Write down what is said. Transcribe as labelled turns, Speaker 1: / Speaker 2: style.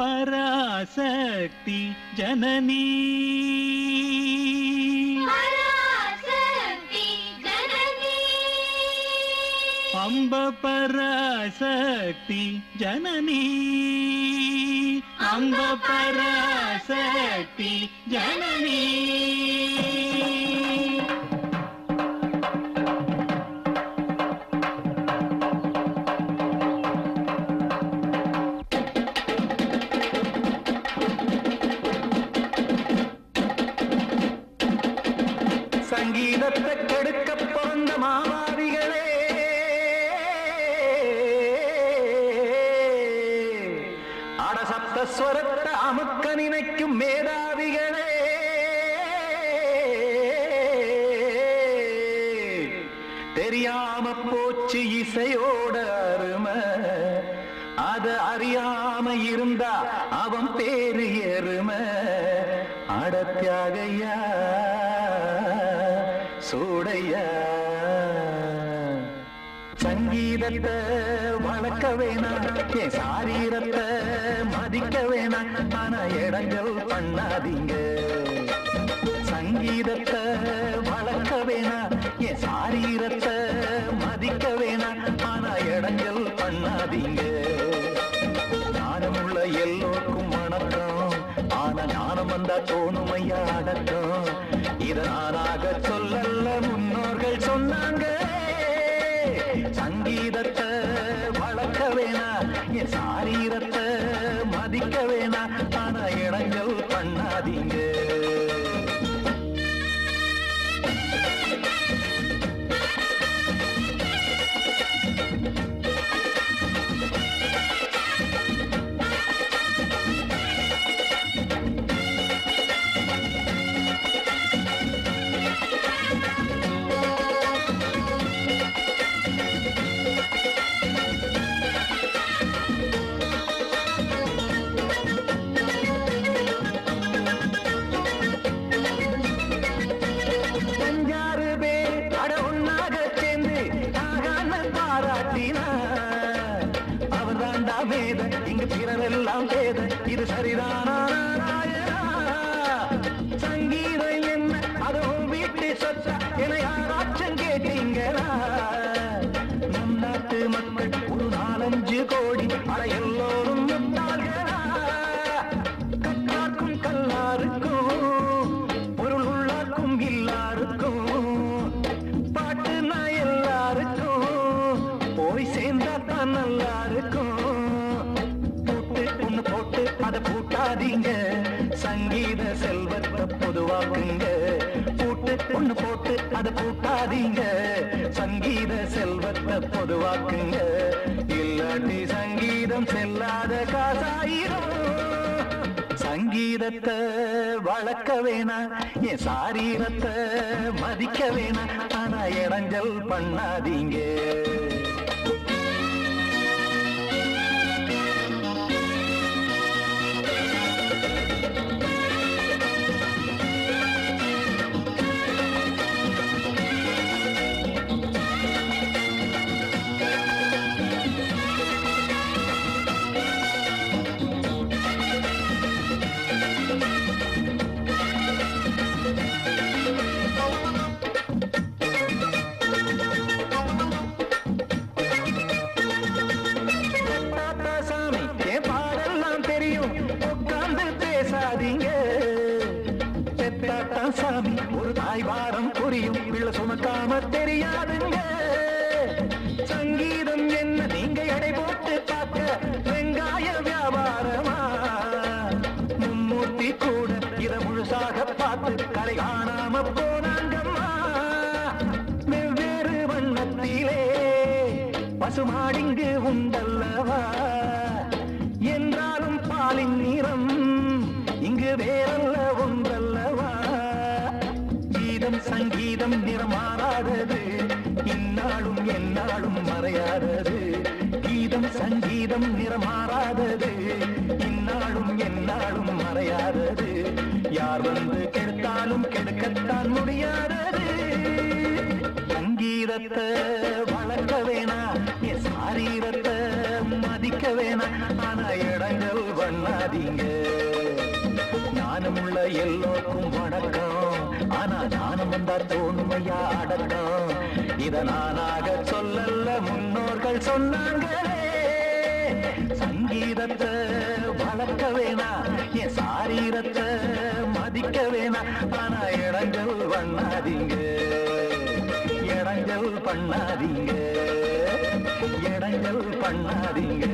Speaker 1: पराशक्ति जननी। अम्ब पराशक्ति
Speaker 2: जननी। अम्ब पराशक्ति जननी। அடசப்த அமுக்க நினைக்கும் மேதாவிகளே தெரியாம போச்சு இசையோட அருமை அத அறியாம இருந்தா அவன் பேரு எருமை அடத்தியாகையா சூடையா சரீரத்தை வளர்க்க வேணாம். என் சாரீரத்தை மதிக்க வேணாம். ஆனா இடங்கள் பண்ணாதீங்க. சங்கீதத்தை வளர்க்க வேணாம். என் சாரீரத்தை மதிக்க வேணாம். ஆனா இடங்கள் பண்ணாதீங்க. ஞானமுள்ள எல்லோருக்கும் வணக்கம். ஆனா ஞானம் வந்தா தோணுமையா அடக்கம். இத நானாக சொல்லல்ல முன்னோர்கள் சொன்னாங்க. சாரீரத்தை மதிக்க வேணா ஆனா இடங்கள் இருந்தா தான் நல்லா இருக்கும் போட்டு ஒண்ணு போட்டு அதை பூட்டாதீங்க சங்கீத செல்வத்தை பொதுவாக்குங்க பூட்டு ஒண்ணு போட்டு அதை பூட்டாதீங்க சங்கீத செல்வத்தை பொதுவாக்குங்க இல்லாட்டி சங்கீதம் செல்லாத காசாயிரும் சங்கீதத்தை வளர்க்க வேணாம் என் சாரீரத்தை மதிக்க வேணாம் ஆனா இடைஞ்சல் பண்ணாதீங்க சுமக்காம தெரியாதுங்க. சங்கீதம் என்ன நீங்க எடை போட்டு பார்க்க வெங்காய வியாபாரமா? மும்மூர்த்தி கூட இத முழுசாக பார்த்து கரை காணாம போனாங்கம்மா. வெவ்வேறு வண்ணத்திலே பசுமாடிங்கு உண்டல்லவா? என்றாலும் பாலின் நிறம் இங்கு வேற எந்நாளும் மறையாதது. கீதம் சங்கீதம் நிறமாறாதது. இந்நாளும் எந்நாளும் மறையாதது. யார் வந்து கெடுத்தாலும் கெடுக்கத்தான் முடியாதது. சங்கீதத்தை வளர்க்க வேணா என் சாரீரத்தை மதிக்க வேணா. ஆனா இடங்கள் பண்ணாதீங்க பண்ணாதீங்க ஞானமுள்ள எல்லோருக்கும் வணக்கம். ஆனா ஞானம் வந்தா தோணுமையா அடக்கம். இத நானாக ஆனா பண்ணாதீங்க. இடங்கள் பண்ணாதீங்க. இடங்கள் பண்ணாதீங்க.